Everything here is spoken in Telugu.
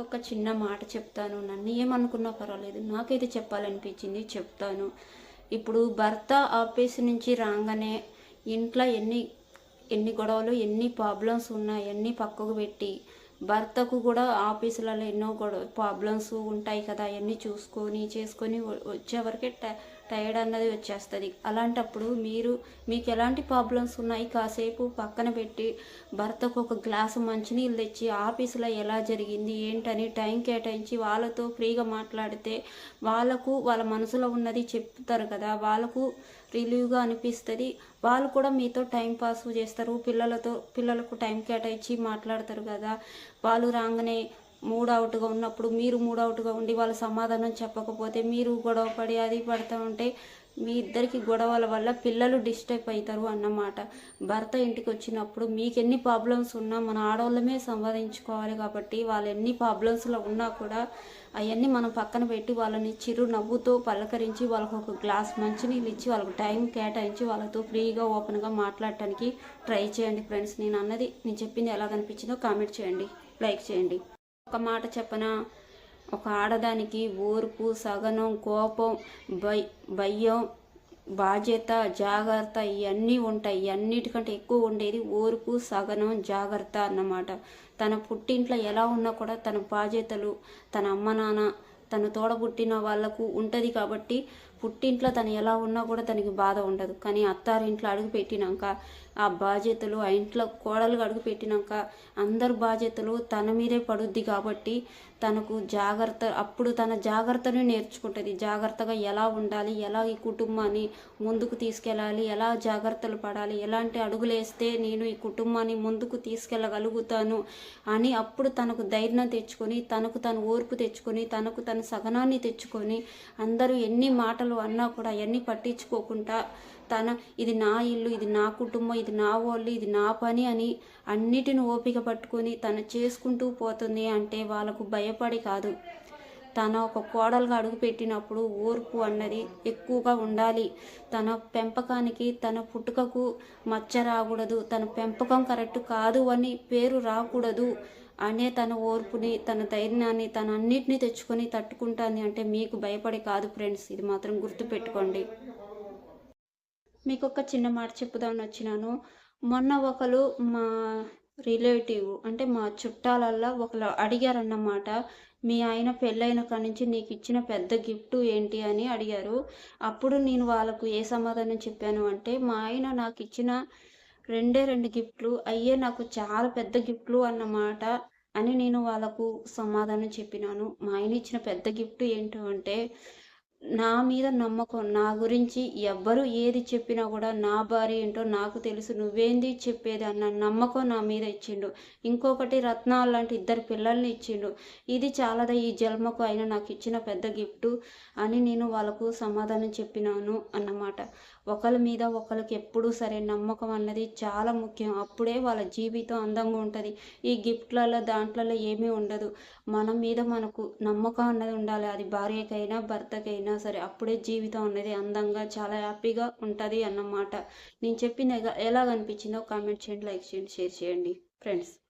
ఒక చిన్న మాట చెప్తాను. నన్ను ఏమనుకున్నా పర్వాలేదు. నాకైతే చెప్పాలనిపించింది చెప్తాను. ఇప్పుడు భర్త ఆఫీస్ నుంచి రాగానే ఇంట్లో ఎన్ని ఎన్ని గొడవలు ఎన్ని ప్రాబ్లమ్స్ ఉన్నాయి అన్నీ పక్కకు పెట్టి భర్తకు కూడా ఆఫీసులలో ఎన్నో గొడవ ప్రాబ్లమ్స్ ఉంటాయి కదా అవన్నీ చూసుకొని చేసుకొని వచ్చేవరకే టై టైర్డ్ అన్నది వచ్చేస్తుంది. అలాంటప్పుడు మీరు మీకు ఎలాంటి ప్రాబ్లమ్స్ ఉన్నాయి? కాసేపు పక్కన పెట్టి భర్తకు ఒక గ్లాసు మంచినీళ్ళు తెచ్చి ఆఫీసులో ఎలా జరిగింది ఏంటని టైం కేటాయించి వాళ్ళతో ఫ్రీగా మాట్లాడితే వాళ్ళకు వాళ్ళ మనసులో ఉన్నది చెప్తారు కదా వాళ్ళకు రిలీవ్గా అనిపిస్తుంది. వాళ్ళు కూడా మీతో టైం పాస్ చేస్తారు. పిల్లలతో పిల్లలకు టైం కేటాయించి మాట్లాడతారు కదా. వాళ్ళు రాగానే మూడ్ అవుట్గా ఉన్నప్పుడు మీరు మూడ్ అవుట్గా ఉండి వాళ్ళ సమాధానం చెప్పకపోతే మీరు గొడవ పడి అది పడుతూ ఉంటే మీ ఇద్దరికి గొడవల వల్ల పిల్లలు డిస్టర్బ్ అవుతారు అన్నమాట. భర్త ఇంటికి వచ్చినప్పుడు మీకు ఎన్ని ప్రాబ్లమ్స్ ఉన్నా మన ఆడవాళ్ళమే సంపాదించుకోవాలి కాబట్టి వాళ్ళు ఎన్ని ప్రాబ్లమ్స్లో ఉన్నా కూడా అవన్నీ మనం పక్కన పెట్టి వాళ్ళని చిరు నవ్వుతో పలకరించి వాళ్ళకు ఒక గ్లాస్ మంచినీళ్ళు ఇచ్చి వాళ్ళకు టైం కేటాయించి వాళ్ళతో ఫ్రీగా ఓపెన్గా మాట్లాడటానికి ట్రై చేయండి ఫ్రెండ్స్. నేను అన్నది నేను చెప్పింది ఎలా కనిపించిందో కామెంట్ చేయండి లైక్ చేయండి. ఒక మాట చెప్పనా? ఒక ఆడదానికి ఓర్పు సగనం కోపం భయ భయం బాధ్యత జాగ్రత్త ఇవన్నీ ఉంటాయి. అన్నిటికంటే ఎక్కువ ఉండేది ఓర్పు సగనం జాగ్రత్త అన్నమాట. తన పుట్టింట్లో ఎలా ఉన్నా కూడా తన బాధ్యతలు తన అమ్మ నాన్న తను తోడబుట్టిన వాళ్ళకు ఉంటుంది కాబట్టి పుట్టింట్లో తను ఎలా ఉన్నా కూడా తనకి బాధ ఉండదు. కానీ అత్తారింట్లో అడుగు పెట్టినాక ఆ బాధ్యతలు ఆ ఇంట్లో కోడలుగా అడుగు పెట్టినాక అందరు బాధ్యతలు తన మీదే పడుద్ది కాబట్టి తనకు జాగ్రత్త అప్పుడు తన జాగ్రత్తను నేర్చుకుంటుంది. జాగ్రత్తగా ఎలా ఉండాలి ఎలా ఈ కుటుంబాన్ని ముందుకు తీసుకెళ్ళాలి ఎలా జాగ్రత్తలు పడాలి ఎలాంటి అడుగులేస్తే నేను ఈ కుటుంబాన్ని ముందుకు తీసుకెళ్ళగలుగుతాను అని అప్పుడు తనకు ధైర్యం తెచ్చుకొని తనకు తను ఓర్పు తెచ్చుకొని తనకు తన సహనాన్ని తెచ్చుకొని అందరూ ఎన్ని మాటలు అన్నా కూడా అవన్నీ పట్టించుకోకుండా తన ఇది నా ఇల్లు ఇది నా కుటుంబం ఇది నా వాళ్ళు ఇది నా పని అని అన్నిటిని ఓపిక పట్టుకొని తను చేసుకుంటూ పోతుంది అంటే వాళ్ళకు భయపడి కాదు. తన ఒక కోడలుగా అడుగుపెట్టినప్పుడు ఓర్పు అన్నది ఎక్కువగా ఉండాలి. తన పెంపకానికి తన పుట్టుకకు మచ్చ రాకూడదు. తన పెంపకం కరెక్ట్ కాదు అని పేరు రాకూడదు. అనే తన ఓర్పుని తన ధైర్యాన్ని తన అన్నిటినీ తెచ్చుకొని తట్టుకుంటాను అంటే మీకు భయపడి కాదు ఫ్రెండ్స్. ఇది మాత్రం గుర్తుపెట్టుకోండి. మీకు ఒక చిన్న మాట చెప్పుదామని వచ్చినాను మొన్న ఒకరు మా రిలేటివ్ అంటే మా చుట్టాలల్లో ఒకరు అడిగారన్నమాట మీ ఆయన పెళ్ళైన కాడి నుంచి నీకు ఇచ్చిన పెద్ద గిఫ్ట్ ఏంటి? అని అడిగారు. అప్పుడు నేను వాళ్ళకు ఏ సమాధానం చెప్పాను అంటే మా ఆయన నాకు ఇచ్చిన రెండే రెండు గిఫ్ట్లు. అయ్యే నాకు చాలా పెద్ద గిఫ్ట్లు అన్నమాట అని నేను వాళ్ళకు సమాధానం చెప్పినాను. మా ఆయన ఇచ్చిన పెద్ద గిఫ్ట్ ఏంటో అంటే నా మీద నమ్మకం నా గురించి ఎవ్వరు ఏది చెప్పినా కూడా నా భార్య ఏంటో నాకు తెలుసు. నువ్వేంది చెప్పేది అన్న నమ్మకం నా మీద ఇచ్చిండు. ఇంకొకటి రత్నాలు లాంటి ఇద్దరు పిల్లల్ని ఇచ్చిండు. ఇది చాలాదా ఈ జన్మకు అయినా నాకు ఇచ్చిన పెద్ద గిఫ్ట్ అని నేను వాళ్ళకు సమాధానం చెప్పినాను అన్నమాట. ఒకరి మీద ఒకరికి ఎప్పుడూ సరే నమ్మకం అన్నది చాలా ముఖ్యం. అప్పుడే వాళ్ళ జీవితం అందంగా ఉంటుంది. ఈ గిఫ్ట్లలో దాంట్లలో ఏమీ ఉండదు. మన మీద మనకు నమ్మకం అన్నది ఉండాలి. అది భార్యకైనా భర్తకైనా సరే అప్పుడే జీవితం అనేది అందంగా చాలా హ్యాపీగా ఉంటుంది అన్నమాట. నేను చెప్పింది ఎగా- ఎలా అనిపించిందో కామెంట్ చేయండి లైక్ చేయండి షేర్ చేయండి. ఫ్రెండ్స్.